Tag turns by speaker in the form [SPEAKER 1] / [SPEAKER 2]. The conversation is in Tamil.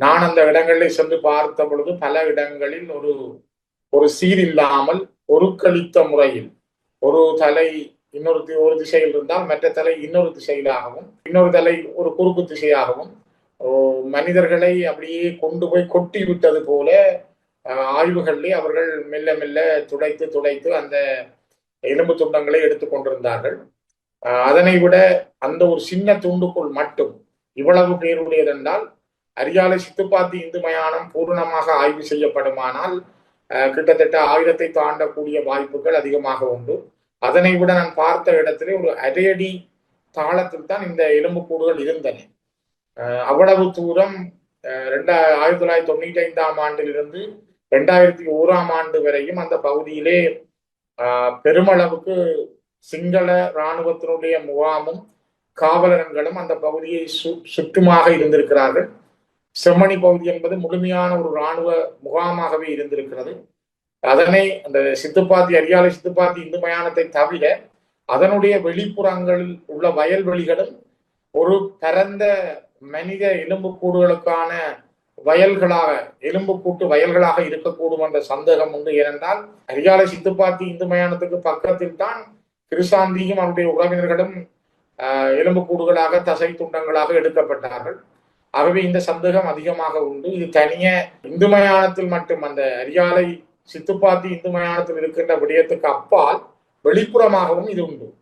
[SPEAKER 1] நான் அந்த இடங்களில் சென்று பார்த்த பொழுது பல இடங்களில் ஒரு ஒரு சீர் இல்லாமல் கழித்த முறையில் ஒரு தலை இன்னொரு தி- ஒரு திசையில் இருந்தால் மற்ற தலை இன்னொரு திசையிலாகவும் இன்னொரு தலை ஒரு குறுக்கு திசையாகவும் ஓ, மனிதர்களை அப்படியே கொண்டு போய் கொட்டி விட்டது போல ஆய்வுகளிலே அவர்கள் மெல்ல மெல்ல துடைத்து துடைத்து அந்த எலும்பு துண்டங்களை எடுத்துக்கொண்டிருந்தார்கள் அதனை விட அந்த ஒரு சின்ன துண்டுக்குள் மட்டும் இவ்வளவு பேருடையதென்றால் அரியாலை சித்துப்பாத்தி இந்து மயானம் பூரணமாக ஆய்வு செய்யப்படுமானால் கிட்டத்தட்ட ஆயிரத்தை தாண்டக்கூடிய வாய்ப்புகள் அதிகமாக உண்டு. அதனை விட நான் பார்த்த இடத்திலே ஒரு அரையடி தாளத்தில் தான் இந்த எலும்புக்கூடுகள் இருந்தன. அவ்வளவு தூரம் ரெண்டா ஆயிரத்தி தொள்ளாயிரத்தி தொண்ணூற்றி ஐந்தாம் ஆண்டிலிருந்து ரெண்டாயிரத்தி ஓராம் ஆண்டு வரையும் அந்த பகுதியிலே பெருமளவுக்கு சிங்கள இராணுவத்தினுடைய முகாமும் காவலர்களும் அந்த பகுதியை சு சுற்றுமாக இருந்திருக்கிறார்கள். செம்மணி பகுதி என்பது முழுமையான ஒரு இராணுவ முகாமாகவே இருந்திருக்கிறது. அதனை அந்த சித்துப்பாத்தி அரியாலை சித்துப்பாத்தி இந்து மயானத்தை தவிர அதனுடைய வெளிப்புறங்களில் உள்ள வயல்வெளிகளும் ஒரு பரந்த மனித எலும்புக்கூடுகளுக்கான வயல்களாக எலும்புக்கூட்டு வயல்களாக இருக்கக்கூடும் என்ற சந்தேகம் உண்டு. ஏனென்றால் அரியாலை சித்துப்பாத்தி இந்து மயானத்துக்கு பக்கத்தில் தான் கிருசாந்தியும் அவருடைய உறவினர்களும் ஆஹ், எலும்புக்கூடுகளாக தசை துண்டங்களாக எடுக்கப்பட்டார்கள். ஆகவே இந்த சந்தேகம் அதிகமாக உண்டு. இது தனிய இந்து மயானத்தில் மட்டும் அந்த அரியாலை சித்துப்பாத்தி இந்து மயானத்தில் இருக்கின்ற விடயத்துக்கு அப்பால் வெளிப்புறமாகவும் இது உண்டு.